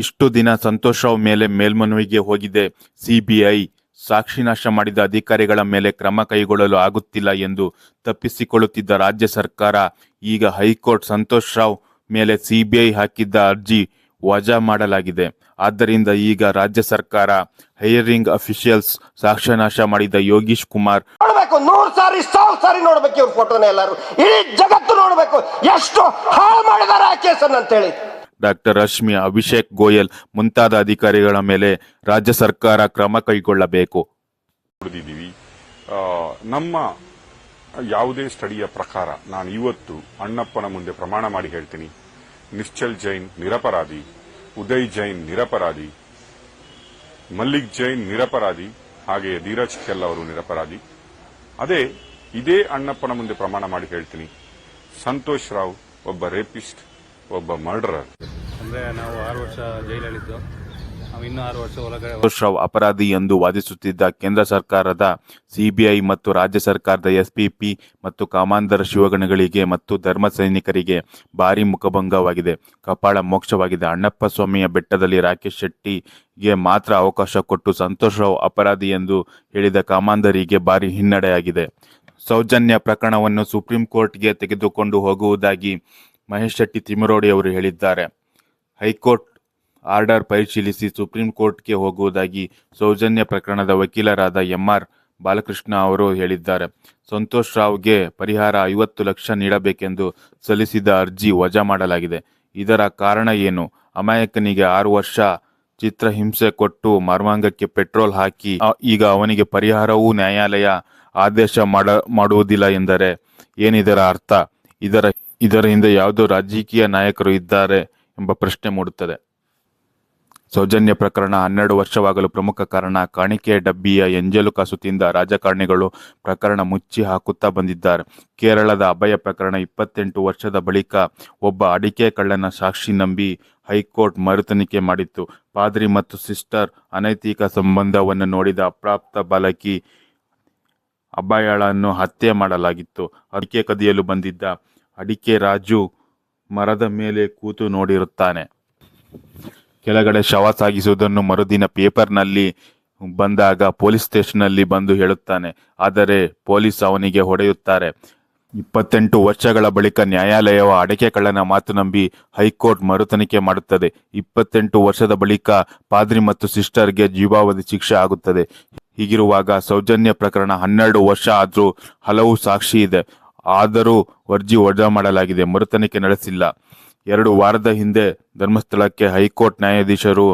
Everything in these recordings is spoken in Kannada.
ಇಷ್ಟು ದಿನ ಸಂತೋಷ್ ರಾವ್ ಮೇಲೆ ಮೇಲ್ಮನವಿಗೆ ಹೋಗಿದೆ. ಸಿಬಿಐ ಸಾಕ್ಷಿನಾಶ ಮಾಡಿದ ಅಧಿಕಾರಿಗಳ ಮೇಲೆ ಕ್ರಮ ಕೈಗೊಳ್ಳಲು ಆಗುತ್ತಿಲ್ಲ ಎಂದು ತಪ್ಪಿಸಿಕೊಳ್ಳುತ್ತಿದ್ದ ರಾಜ್ಯ ಸರ್ಕಾರ, ಈಗ ಹೈಕೋರ್ಟ್ ಸಂತೋಷ್ ರಾವ್ ಮೇಲೆ ಸಿಬಿಐ ಹಾಕಿದ್ದ ಅರ್ಜಿ ವಜಾ ಮಾಡಲಾಗಿದೆ. ಆದ್ದರಿಂದ ಈಗ ರಾಜ್ಯ ಸರ್ಕಾರ ಹೈಯರಿಂಗ್ ಅಫಿಷಿಯಲ್ಸ್ ಸಾಕ್ಷ್ಯನಾಶ ಮಾಡಿದ ಯೋಗೀಶ್ ಕುಮಾರ್ ನೂರ್ ಸಾರಿ, ಸಾವಿರ ಸಾರಿ ನೋಡ್ಬೇಕು ಇವ್ರ ಫೋಟೋನ ಎಲ್ಲರೂ. ಇಡೀ ಜಗತ್ತು ನೋಡ್ಬೇಕು, ಎಷ್ಟು ಹಾಳು ಮಾಡಿದಾರೆ ಆ ಕೇಸನ್ನು ಅಂತೇಳಿ. ಡಾಕ್ಟರ್ ರಶ್ಮಿ ಅಭಿಷೇಕ್ ಗೋಯಲ್ ಮುಂತಾದ ಅಧಿಕಾರಿಗಳ ಮೇಲೆ ರಾಜ್ಯ ಸರ್ಕಾರ ಕ್ರಮ ಕೈಗೊಳ್ಳಬೇಕು. ನಮ್ಮ ಯಾವುದೇ ಸ್ಟಡಿಯ ಪ್ರಕಾರ ನಾನು ಇವತ್ತು ಅಣ್ಣಪ್ಪನ ಮುಂದೆ ಪ್ರಮಾಣ ಮಾಡಿ ಹೇಳ್ತೀನಿ. ನಿಶ್ಚಲ್ ಜೈನ್ ನಿರಪರಾಧಿ, ಉದಯ್ ಜೈನ್ ನಿರಪರಾಧಿ, ಮಲ್ಲಿಕ್ ಜೈನ್ ನಿರಪರಾಧಿ ಹಾಗೆ ಧೀರಜ್ ಕೆಲ್ ಅವರು ನಿರಪರಾಧಿ. ಅದೇ, ಇದೇ ಅಣ್ಣಪ್ಪನ ಮುಂದೆ ಪ್ರಮಾಣ ಮಾಡಿ ಹೇಳ್ತೀನಿ. ಸಂತೋಷ್ ರಾವ್ ಒಬ್ಬ ರೇಪಿಸ್ಟ್. ಒಬ್ಬ ಮರ್ಡರ್ ಅಂದ್ರೆ ನಾವು ಆರು ವರ್ಷ ಜೈಲಲ್ಲಿದ್ದು. ನಾವು ಇನ್ನೂ ಆರು ವರ್ಷ ಒಳಗಡೆ ಅಪರಾಧಿ ಎಂದು ವಾದಿಸುತ್ತಿದ್ದ ಕೇಂದ್ರ ಸರ್ಕಾರದ ಸಿಬಿಐ ಮತ್ತು ರಾಜ್ಯ ಸರ್ಕಾರದ ಎಸ್ಪಿಪಿ ಮತ್ತು ಕಾಮಾಂಧರ ಶಿವಗಣಗಳಿಗೆ ಮತ್ತು ಧರ್ಮ ಸೈನಿಕರಿಗೆ ಭಾರಿ ಮುಖಭಂಗವಾಗಿದೆ. ಕಪಾಳ ಮೋಕ್ಷವಾಗಿದೆ. ಅಣ್ಣಪ್ಪ ಸ್ವಾಮಿಯ ಬೆಟ್ಟದಲ್ಲಿ ರಾಕೇಶ್ ಶೆಟ್ಟಿಗೆ ಮಾತ್ರ ಅವಕಾಶ ಕೊಟ್ಟು ಸಂತೋಷ್ ರಾವ್ ಅಪರಾಧಿ ಎಂದು ಹೇಳಿದ ಕಾಮಾಂಧರಿಗೆ ಭಾರಿ ಹಿನ್ನಡೆಯಾಗಿದೆ. ಸೌಜನ್ಯ ಪ್ರಕರಣವನ್ನು ಸುಪ್ರೀಂ ಕೋರ್ಟ್ಗೆ ತೆಗೆದುಕೊಂಡು ಹೋಗುವುದಾಗಿ ಮಹೇಶ್ ಶೆಟ್ಟಿ ತಿಮರೋಡಿ ಅವರು ಹೇಳಿದ್ದಾರೆ. ಹೈಕೋರ್ಟ್ ಆರ್ಡರ್ ಪರಿಶೀಲಿಸಿ ಸುಪ್ರೀಂ ಕೋರ್ಟ್ಗೆ ಹೋಗುವುದಾಗಿ ಸೌಜನ್ಯ ಪ್ರಕರಣದ ವಕೀಲರಾದ ಎಂಆರ್ ಬಾಲಕೃಷ್ಣ ಅವರು ಹೇಳಿದ್ದಾರೆ. ಸಂತೋಷ್ ರಾವ್ಗೆ ಪರಿಹಾರ ಐವತ್ತು ಲಕ್ಷ ನೀಡಬೇಕೆಂದು ಸಲ್ಲಿಸಿದ ಅರ್ಜಿ ವಜಾ ಮಾಡಲಾಗಿದೆ. ಇದರ ಕಾರಣ ಏನು? ಅಮಾಯಕನಿಗೆ ಆರು ವರ್ಷ ಚಿತ್ರಹಿಂಸೆ ಕೊಟ್ಟು ಮರ್ಮಾಂಗಕ್ಕೆ ಪೆಟ್ರೋಲ್ ಹಾಕಿ ಈಗ ಅವನಿಗೆ ಪರಿಹಾರವೂ ನ್ಯಾಯಾಲಯ ಆದೇಶ ಮಾಡ, ಮಾಡುವುದಿಲ್ಲ ಎಂದರೆ ಏನಿದರ ಅರ್ಥ? ಇದರ ಇದರ ಹಿಂದೆ ಯಾವುದೋ ರಾಜಕೀಯ ನಾಯಕರು ಇದ್ದಾರೆ ಎಂಬ ಪ್ರಶ್ನೆ ಮೂಡುತ್ತದೆ. ಸೌಜನ್ಯ ಪ್ರಕರಣ ಹನ್ನೆರಡು ವರ್ಷವಾಗಲು ಪ್ರಮುಖ ಕಾರಣ. ಕಾಣಿಕೆ ಡಬ್ಬಿಯ ಎಂಜಲು ತಿಂದ ರಾಜಕಾರಣಿಗಳು ಪ್ರಕರಣ ಮುಚ್ಚಿ ಹಾಕುತ್ತಾ ಬಂದಿದ್ದಾರೆ. ಕೇರಳದ ಅಭಯ ಪ್ರಕರಣ ಇಪ್ಪತ್ತೆಂಟು ವರ್ಷದ ಬಳಿಕ ಒಬ್ಬ ಅಡಿಕೆ ಕಳ್ಳನ ಸಾಕ್ಷಿ ನಂಬಿ ಹೈಕೋರ್ಟ್ ಮರುತನಿಕೆ ಮಾಡಿತ್ತು. ಪಾದ್ರಿ ಮತ್ತು ಸಿಸ್ಟರ್ ಅನೈತಿಕ ಸಂಬಂಧವನ್ನು ನೋಡಿದ ಅಪ್ರಾಪ್ತ ಬಾಲಕಿ ಅಭಯಳನ್ನು ಹತ್ಯೆ ಮಾಡಲಾಗಿತ್ತು. ಅಡಿಕೆ ಕದಿಯಲು ಬಂದಿದ್ದ ಅಡಿಕೆ ರಾಜು ಮರದ ಮೇಲೆ ಕೂತು ನೋಡಿರುತ್ತಾನೆ. ಕೆಳಗಡೆ ಶವ ಸಾಗಿಸುವುದನ್ನು ಮರುದಿನ ಪೇಪರ್ನಲ್ಲಿ ಬಂದಾಗ ಪೊಲೀಸ್ ಸ್ಟೇಷನ್ನಲ್ಲಿ ಬಂದು ಹೇಳುತ್ತಾನೆ. ಆದರೆ ಪೊಲೀಸ್ ಅವನಿಗೆ ಹೊಡೆಯುತ್ತಾರೆ. ಇಪ್ಪತ್ತೆಂಟು ವರ್ಷಗಳ ಬಳಿಕ ನ್ಯಾಯಾಲಯವು ಅಡಕೆ ಕಳ್ಳನ ಮಾತು ನಂಬಿ ಹೈಕೋರ್ಟ್ ಮರುತನಿಖೆ ಮಾಡುತ್ತದೆ. ಇಪ್ಪತ್ತೆಂಟು ವರ್ಷದ ಬಳಿಕ ಪಾದ್ರಿ ಮತ್ತು ಸಿಸ್ಟರ್ಗೆ ಜೀವಾವಧಿ ಶಿಕ್ಷೆ ಆಗುತ್ತದೆ. ಹೀಗಿರುವಾಗ ಸೌಜನ್ಯ ಪ್ರಕರಣ ಹನ್ನೆರಡು ವರ್ಷ ಆದರೂ ಹಲವು ಸಾಕ್ಷಿ ಇದೆ. ಆದರೂ ಅರ್ಜಿ ವಜಾ ಮಾಡಲಾಗಿದೆ, ಮರುತನಿಖೆ ನಡೆಸಿಲ್ಲ. ಎರಡು ವಾರದ ಹಿಂದೆ ಧರ್ಮಸ್ಥಳಕ್ಕೆ ಹೈಕೋರ್ಟ್ ನ್ಯಾಯಾಧೀಶರು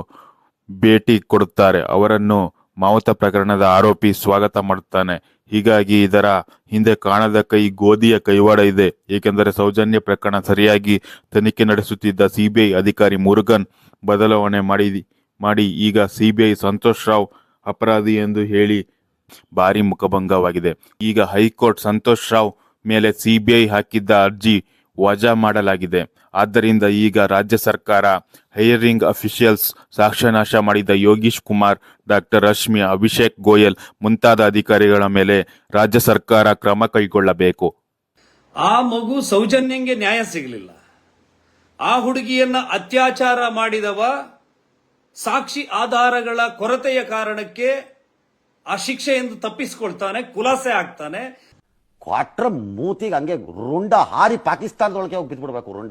ಭೇಟಿ ಕೊಡುತ್ತಾರೆ. ಅವರನ್ನು ಮಾವುತ ಪ್ರಕರಣದ ಆರೋಪಿ ಸ್ವಾಗತ ಮಾಡುತ್ತಾನೆ. ಹೀಗಾಗಿ ಇದರ ಹಿಂದೆ ಕಾಣದ ಕೈ ಗೋಧಿಯ ಕೈವಾಡ ಇದೆ. ಏಕೆಂದರೆ ಸೌಜನ್ಯ ಪ್ರಕರಣ ಸರಿಯಾಗಿ ತನಿಖೆ ನಡೆಸುತ್ತಿದ್ದ ಸಿಬಿಐ ಅಧಿಕಾರಿ ಮುರುಗನ್ ಬದಲಾವಣೆ ಮಾಡಿ ಮಾಡಿ ಈಗ ಸಿಬಿಐ ಸಂತೋಷ್ ರಾವ್ ಅಪರಾಧಿ ಎಂದು ಹೇಳಿ ಭಾರಿ ಮುಖಭಂಗವಾಗಿದೆ. ಈಗ ಹೈಕೋರ್ಟ್ ಸಂತೋಷ್ ರಾವ್ ಮೇಲೆ ಸಿಬಿಐ ಹಾಕಿದ್ದ ಅರ್ಜಿ ವಜಾ ಮಾಡಲಾಗಿದೆ. ಆದ್ದರಿಂದ ಈಗ ರಾಜ್ಯ ಸರ್ಕಾರ ಹೈಯರಿಂಗ್ ಅಫಿಷಿಯಲ್ಸ್ ಸಾಕ್ಷ್ಯನಾಶ ಮಾಡಿದ ಯೋಗೀಶ್ ಕುಮಾರ್ ಡಾಕ್ಟರ್ ರಶ್ಮಿ, ಅಭಿಷೇಕ್ ಗೋಯಲ್ ಮುಂತಾದ ಅಧಿಕಾರಿಗಳ ಮೇಲೆ ರಾಜ್ಯ ಸರ್ಕಾರ ಕ್ರಮ ಕೈಗೊಳ್ಳಬೇಕು. ಆ ಮಗು ಸೌಜನ್ಯಂಗೆ ನ್ಯಾಯ ಸಿಗಲಿಲ್ಲ. ಆ ಹುಡುಗಿಯನ್ನ ಅತ್ಯಾಚಾರ ಮಾಡಿದವ ಸಾಕ್ಷಿ ಆಧಾರಗಳ ಕೊರತೆಯ ಕಾರಣಕ್ಕೆ ಆ ಶಿಕ್ಷೆಯಿಂದ ತಪ್ಪಿಸಿಕೊಳ್ತಾನೆ ಖುಲಾಸೆ ಆಗ್ತಾನೆ. ಕ್ವಾಟ್ರ ಮೂತಿಗೆ ಹಂಗೆ ರುಂಡ ಹಾರಿ ಪಾಕಿಸ್ತಾನದೊಳಗೆ ಹೋಗಿ ಬಿದ್ಬಿಡ್ಬೇಕು ರುಂಡ.